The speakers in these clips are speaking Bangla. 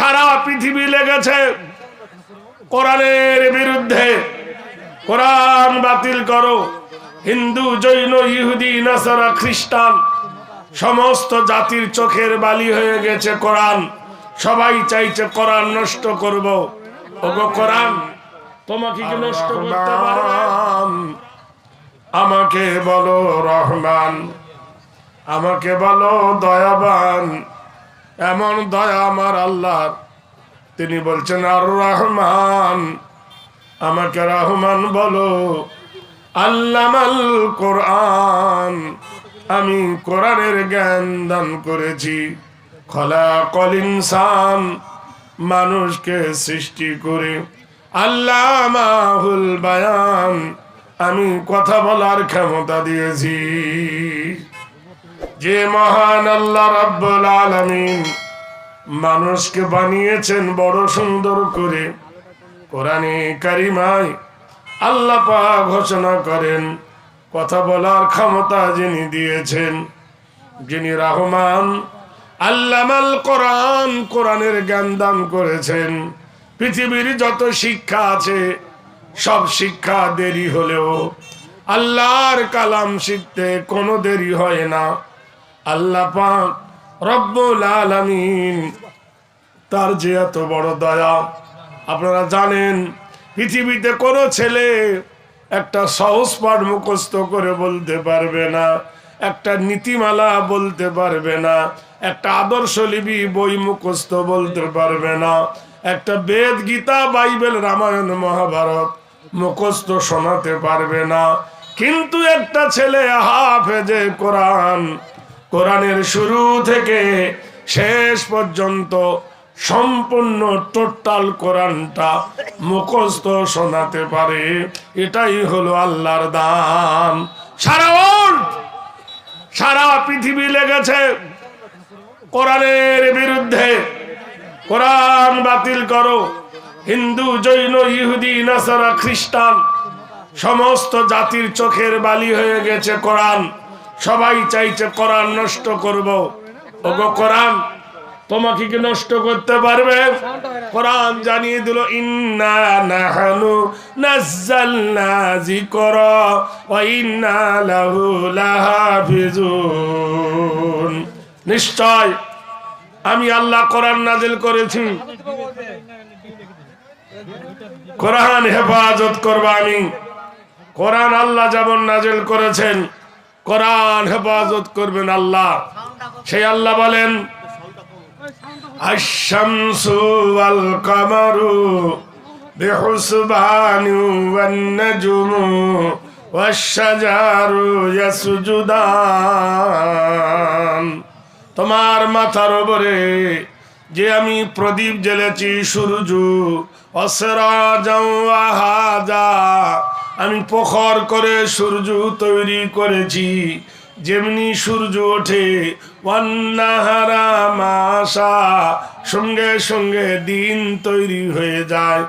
সারা পৃথিবী লেগেছে কোরআনের বিরুদ্ধে। কোরআন বাতিল করো। হিন্দু, জৈন, ইহুদি, নাসারা, খ্রিস্টান, সমস্ত জাতির চোখের বালি হয়ে গেছে কোরআন। সবাই চাইছে কোরআন নষ্ট করব। ওগো কোরআন, তোমাকে কি নষ্ট করতে আমাকে বলো রহমান, আমাকে বলো দয়াবান। এমন দয়া আমার আল্লাহ তিনি বলছেন আর রহমান আমাকে রহমান বলো। আল্লামাল কোরআন, আমি কোরআনের জ্ঞান দান করেছি। খলা কল মানুষকে সৃষ্টি করে। আল্লামাহুল বায়ান, আমি কথা বলার ক্ষমতা দিয়েছি। যে মহান আল্লাহ রাব্বুল আলামিন মানুষকে বানিয়েছেন বড় সুন্দর করে, কোরআনে কারিমায় আল্লাহ পাক ঘোষণা করেন, কথা বলার ক্ষমতা যিনি দিয়েছেন, যিনি রহমান, আল্লামাল কোরআন কোরআনের জ্ঞান দান করেছেন, পৃথিবীর যত শিক্ষা আছে, সব শিক্ষা দেরি হলেও আল্লাহর কালাম শিখতে কোনো দেরি হয় না। আল্লাহ পাক রব্বুল তার যে এত বড় দয়া, আপনারা জানেন, পৃথিবীতে কোনো ছেলে একটা সহজ পাঠ মুখস্থ করে বলতে পারবে না, একটা নীতিমালা বলতে পারবে না, একটা আদর্শ লিপি, বই মুখস্থ বলতে পারবে না, একটা বেদ, গীতা, বাইবেল, রামায়ণ, মহাভারত মুখস্থ শোনাতে পারবে না। কিন্তু একটা ছেলে হাফেজে কোরআন কোরআনের শুরু থেকে শেষ পর্যন্ত সম্পূর্ণ টোটাল কোরআনটা মুখস্থ শোনাতে পারে। এটাই হলো আল্লাহর দান। সারা সারা পৃথিবী লেগেছে কোরআনের বিরুদ্ধে। কোরআন বাতিল করো। হিন্দু, জৈন, ইহুদি, নাসারা, খ্রিস্টান, সমস্ত জাতির চোখের বালি হয়ে গেছে কোরআন। সবাই চাইছে কোরআন নষ্ট করব। ওগো কোরআন, তোমাকে কি নষ্ট করতে পারবে? কোরআন জানিয়ে দিল, ইন্না নাহানু নাজ্জালনা যিকরা ওয়া ইন্না লাহু লাহাফিজুন। নিশ্চয় আমি আল্লাহ কোরআন নাজিল করেছি। কোরআন হেফাজত করব আমি। কোরআন আল্লাহ যেমন নাজিল করেছেন কোরআন হেফাজত করবেন আল্লাহ। সেই আল্লাহ বলেন কামারু তোমার মাথার উপরে যে আমি প্রদীপ জ্বেলেছি, সূর্য অসরাজা আমি প্রখর করে সূর্য তৈরি করেছি, যেমনি সূর্য ওঠে অন্নাহারা মাসা সঙ্গে সঙ্গে দিন তৈরি হয়ে যায়,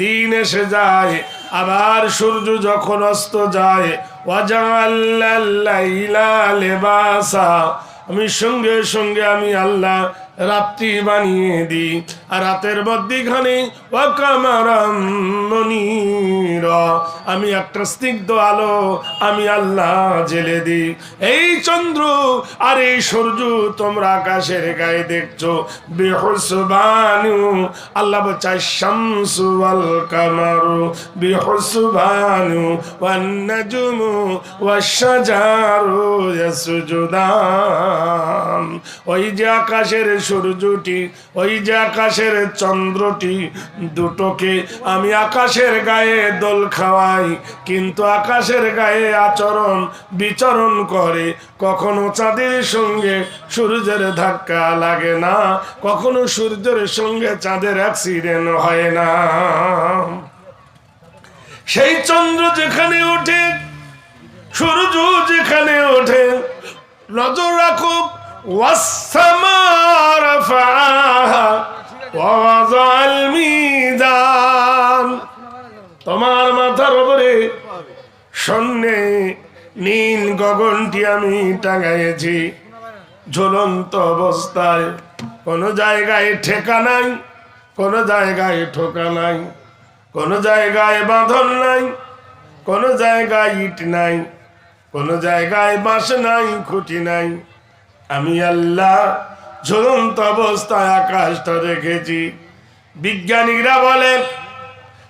দিন এসে যায়, আবার সূর্য যখন অস্ত যায় লেবাসা, আমি সঙ্গে সঙ্গে আমি আল্লাহ রাত্রি বানিয়ে দিই। আর রাতের মধ্যেখানে আমি একটা স্নিগ্ধ আলো, আমি আল্লাহ জেলে দিই। এই চন্দ্র আর এই সূর্য তোমরা আকাশের গায়ে দেখছ। বেহসবানু, আল্লাহ চাই শামসু আল কামারু বেহসবানু ওয়ান নাজমু ওয়াশজারু ইয়াসজুদান। ওই যে আকাশের সূর্যটি, ওই যে আকাশের চন্দ্রটি দুটোকে আমি আকাশের গায়ে দোল খাওয়াই। কিন্তু আকাশের গায়ে আচরণ বিচরণ করে। কখনো চাঁদের সঙ্গে সূর্যের ধাক্কা লাগে না। কখনো সূর্যের সঙ্গে চাঁদের অ্যাক্সিডেন্ট হয় না। সেই চন্দ্র যেখানে ওঠে, সূর্য যেখানে ওঠে, নজর রাখুক তোমার মাথার উপরে শূন্যে নীল গগনটি আমি টাঙাইছি ঝুলন্ত অবস্থায় কোনো জায়গায় ঠেকা নাই, কোনো জায়গায় ঠোকা নাই, কোনো জায়গায় বাঁধন নাই, কোনো জায়গায় ইট নাই, কোনো জায়গায় বাঁশ নাই, খুঁটি নাই। আমি আল্লাহ ঝুলন্ত অবস্থায় আকাশটা রেখেছি বিজ্ঞানীরা বলে,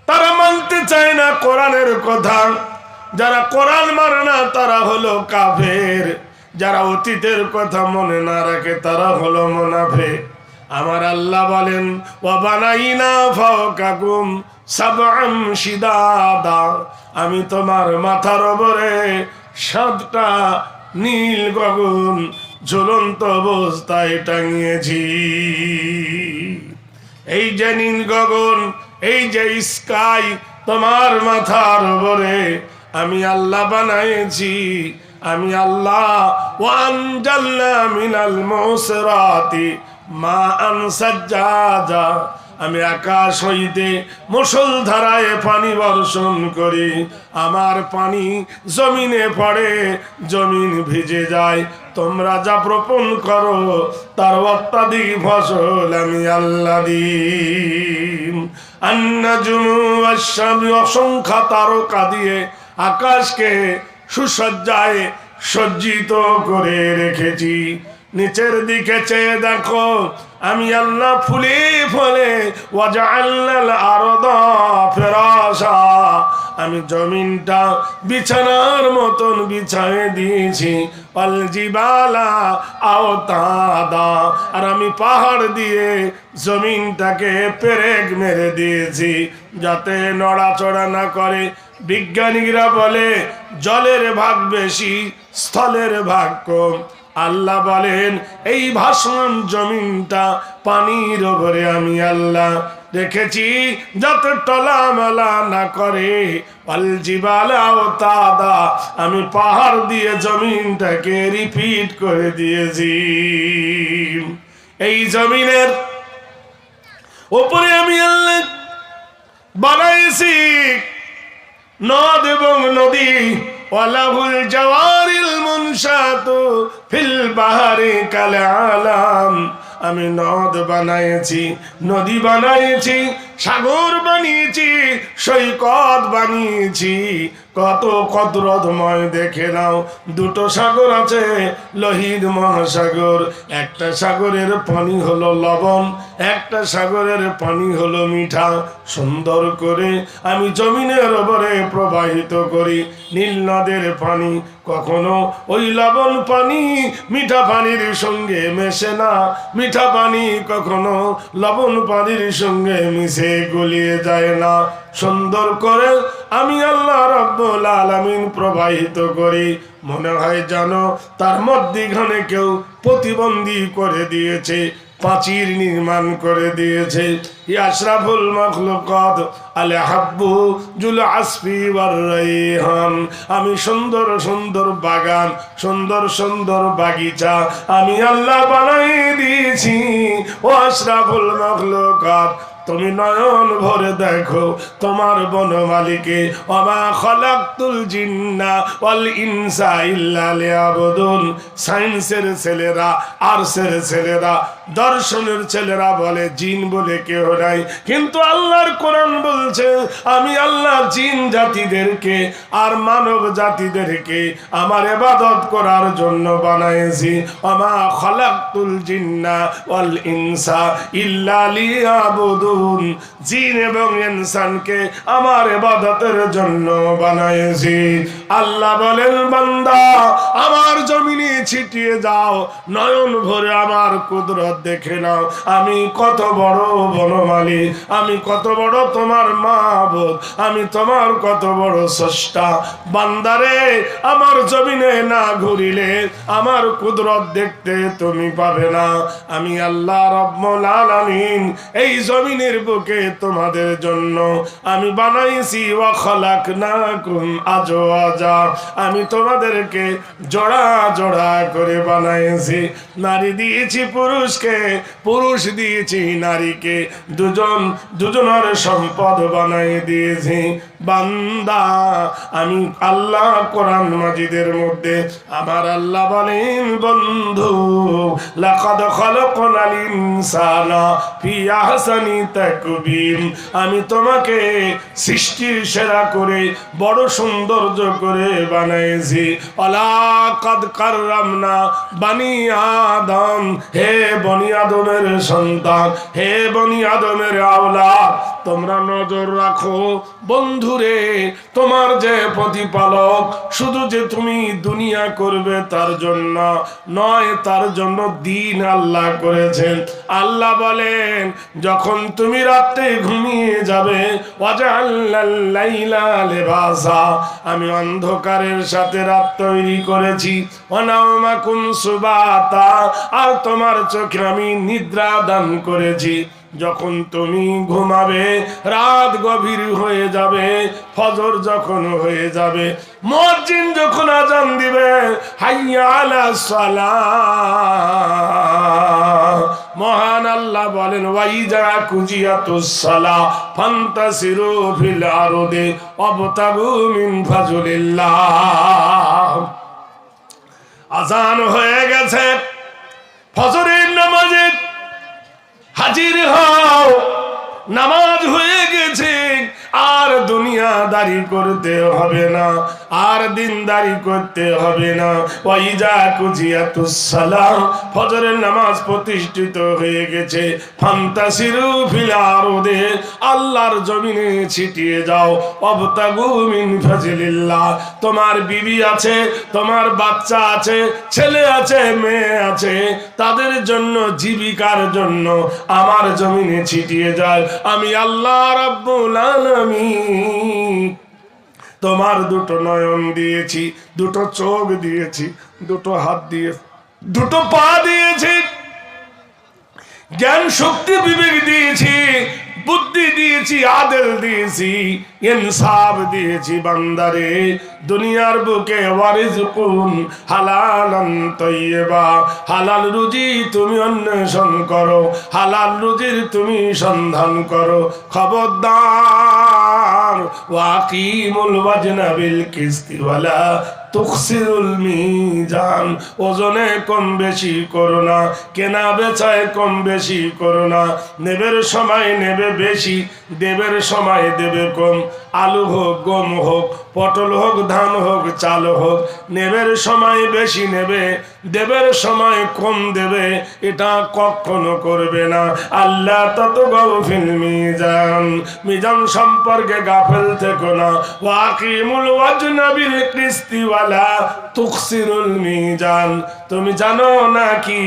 তারা মানতে চায় না কোরআনের কথা। যারা কোরআন মানে না, তারা হলো কাফের। যারা অতীতের কথা মনে না রাখে, তারা হলো মোনাফে আমার আল্লাহ বলেন ও বানাইনা ফাও কাকুম সাবাম সিদাদা আমি তোমার মাথার ওপরে সাতটা নীল গগন ঝুলন্ত অবস্থায় টাঙিয়েছি। এই যে নীল গগন, এই যে স্কাই, তোমার মাথার উপরে আমি আল্লাহ বানাইছি আমি আল্লাহ ওয়ানজাল্লা মিনাল মোসরাতি মা আনসাজ্জাজা আমি আকাশ হইতে মুসল ধারায় পানি বর্ষণ করি। আমার পানি জমিনে পড়ে, জমিন ভিজে যায়। তোমরা যা প্রপন করো, তার অত্যাধিক ফসল আমি আল্লাহ দিন আন্নাজুমু অসংখ্য তারকা দিয়ে আকাশকে সুসজ্জায় সজ্জিত করে রেখেছি। নিচের দিকে চেয়ে দেখো, আমি আল্লাহ ফুলে ফলে আমি জমিনটা বিছানার মতন বিছায় দিয়েছি অল জিবালা আওতাদা। আর আমি পাহাড় দিয়ে জমিনটাকে পেরেক মেরে দিয়েছি, যাতে নড়াচড়া না করে। বিজ্ঞানীরা বলে, জলের ভাগ বেশি, স্থলের ভাগ কম। আল্লাহ বলেন, এই ভাষণ জমিনটা পানির ওপরে আমি আল্লাহ দেখেছি যাতে টলা মেলা না করে তাদা আমি পাহাড় দিয়ে জমিনটাকে রিপিট করে দিয়েছি। এই জমিনের ওপরে আমি আল্লাহ বানাইছি, নদ এবং নদী। ওয়ালাহুল জওয়ারিল মুনশাতু ফিল বাহারি কাল আলাম। আমি নদ বানাইছি নদী বানাইছি সাগর বানিয়েছি, সৈকত বানিয়েছি। কত কদরতময় দেখে নাও, দুটো সাগর আছে, লোহিত মহাসাগর। একটা সাগরের পানি হলো লবণ, একটা সাগরের পানি হলো মিঠা। সুন্দর করে আমি জমিনের ওপরে প্রবাহিত করি। নীল নদের পানি, কখনো ওই লবণ পানি মিঠা পানির সঙ্গে মেশে না। মিঠা পানি কখনো লবণ পানির সঙ্গে মিশে গলিয়ে যায় না। সুন্দর করে আমি আল্লাহ রব্বুল আলামিন প্রবাহিত করি। মনে হয় জানো তার মধ্যিখানে কেউ প্রতিবন্ধী করে দিয়েছে প্রাচীর নির্মাণ করে দিয়েছে। আশরাফুল মখলুকত আলে হাব্বু জুল আসফি রাইহান আমি সুন্দর সুন্দর বাগান, সুন্দর সুন্দর বাগিচা আমি আল্লাহ বানাই দিয়েছি। ও আশরাফুল মখলুকত তুমি নয়ন ভরে দেখো, তোমার বনমালিকে অমা খলাকতুল জিন্না ওয়াল ইনসা ইল্লা লিয়াবুদুন। সায়েন্সের ছেলেরা, আর্টসের ছেলেরা, দর্শনের ছেলেরা বলে, জিন বলে কেউ নাই। কিন্তু আল্লাহর কোরআন বলছে, আমি আল্লাহ জিন জাতিদেরকে আর মানব জাতিদেরকে আমার এবাদত করার জন্য বানাইছি। অমা খলাকতুল জিন্না অল ইনসা ইল্লা লিয়াবুদুন। জিন এবং ইনসানকে আমার ইবাদতের জন্য বানাইছি আল্লাহ বলেন, বান্দা, আমার জমিনে ছিটিয়ে যাও, নয়ন ভরে আমার কুদরত দেখে নাও। আমি কত বড় বড় বনমালী আমি কত বড় তোমার মা বোধ আমি তোমার কত বড় স্রষ্টা। বান্দারে, আমার জমিনে না ঘুরিলে আমার কুদরত দেখতে তুমি পাবে না। আমি আল্লাহ রব্বুল আলামিন, এই জমিনের বুকে তোমাদের জন্য আমি বানাইছি। ওয়া খালাকনাকুম আজওয়াজা, আমি তোমাদেরকে জোড়া জোড়া করে বানাইছি। নারী দিয়েছি পুরুষকে, পুরুষ দিয়েছি নারীকে। দুজন, দুজনের সম্পদ বানাই দিয়েছি। বান্দা, আমি আল্লাহ কোরআন মাজিদের মধ্যে। আমার আল্লাহ বলেন, বন্ধু, লাকাদ খলকনাল ইনসানা ফি আহসানি তাকবীর। আমি তোমাকে সৃষ্টির সেরা করে, বড় সৌন্দর্য করে বানাইছি। অলা কাদ কাররামনা বানি আদম। হে বনি আদমের সন্তান, হে বনি আদমের আওলাদ তোমরা নজর রাখো। বন্ধুরে, তোমার যে প্রতিপালক, শুধু যে তুমি দুনিয়া করবে তার জন্য নয়, তার জন্য দিন আল্লাহ করেছেন। আল্লাহ বলেন, যখন তুমি রাতে ঘুমিয়ে যাবে ওয়াজআল্লাল-লাইলা আমি অন্ধকারের সাথে রাত তৈরি করেছি। অনামাকুম সুবাতা, আর তোমার চোখে আমি নিদ্রা দান করেছি। যখন তুমি ঘুমাবে, রাত গভীর হয়ে যাবে, ফজর যখন হয়ে যাবে, মসজিদ যখন আজান দিবে, হাইয়া আলা সালাহ মহান আল্লাহ বলেন, ওয়াইজা কুজিয়াতুস-সালাহ ফান্তাসিরু ফিল আরদি ওয়াবতাগু মিন ফাজলিল্লাহ। আজান হয়ে গেছে, ফজরের হাজির হও। নামাজ হয়ে গেছে আর দুনিয়াদারি করতে হবে না। আর দিনদারি করতে হবে না। ওয়াইজা কুজিয়াতুস সালাম ফজরের নামাজ প্রতিষ্ঠিত হয়ে গেছে। ফান্তাসিরু আল্লাহর জমিনে ছিটিয়ে যাও। অবতাগু মিন ফাজিলিল্লাহ, তোমার বিবি আছে, তোমার বাচ্চা আছে, ছেলে আছে, মেয়ে আছে, তাদের জন্য, জীবিকার জন্য আমার জমিনে ছিটিয়ে যায় আমি আল্লাহ রাব্বুল আলামিন। তোমার দুটো নয়ন দিয়েছি, দুটো চোখ দিয়েছি, দুটো হাত দিয়ে, দুটো পা দিয়েছি। জ্ঞান, শক্তি, বিবেক দিয়েছি, বুদ্ধি দিয়েছি, আদেল দিয়েছি, ইনসাফ দিয়েছি বান্দারে। দুনিয়ার বুকে ওয়ারিজকুন হালালান তৈয়বা। হালাল রুজি তুমি অন্বেষণ করো, হালাল রুজির তুমি সন্ধান করো। খবরদার ওয়াকিমুল ওয়াজনা বিল কিস্তি ওয়ালা তুকসিরুল মিজান, ওজনে কম বেশি করো না, কেনা বেচায় কম বেশি করো না, নেবের সময় নেবে বেশি, দেবের সময় দেবে কম, আলু হোক, গম হোক, পটল হোক, ধান হোক, চাল হোক, নেবের সময় বেশি নেবে, দেবের সময় কম দেবে, এটা কখনো করবে না। আল্লাহ তত গফিল মিজান মিজান সম্পর্কে গাফেল থেকো না। ওয়াকিমুল ওয়াজনাবিল কিস্তিওয়ালা তুকসিরুল মিজান তুমি জানো নাকি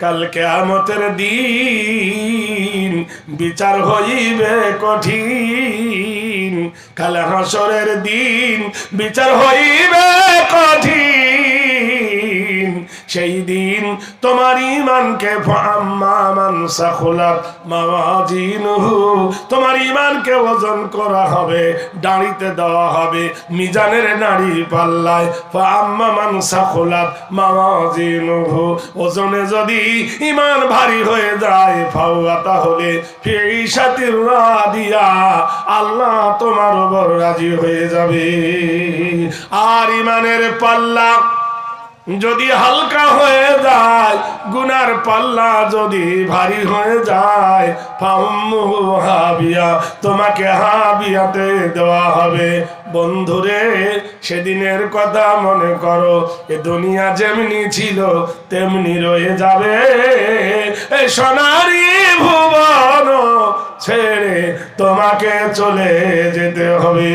কাল আমতের দিন বিচার হইবে কঠিন। কাল হাসরের দিন বিচার হইবে কঠিন। সেই দিন তোমার ইমানকে মান তোমার ইমানকে ওজন করা হবে, দাঁড়িতে দেওয়া হবে, মিজানের নাড়ি পাল্লায় ফাম্মা মান সাখুলাত মাওয়াজিনুহু। ওজনে যদি ইমান ভারী হয়ে যায়, ফাওয়া তাহলে ফি সাতির রাদিয়া, আল্লাহ তোমার উপর রাজি হয়ে যাবে। আর ইমানের পাল্লা যদি হালকা হয়ে যায়, গুনার পাল্লা যদি ভারী হয়ে যায় হাবিয়া, তোমাকে হাবিয়াতে দেওয়া হবে। বন্ধুরে, সেদিনের কথা মনে করো, এ দুনিয়া যেমনি ছিল, তেমনি রয়ে যাবে। এ সোনারি ভুবন ছেড়ে তোমাকে চলে যেতে হবে।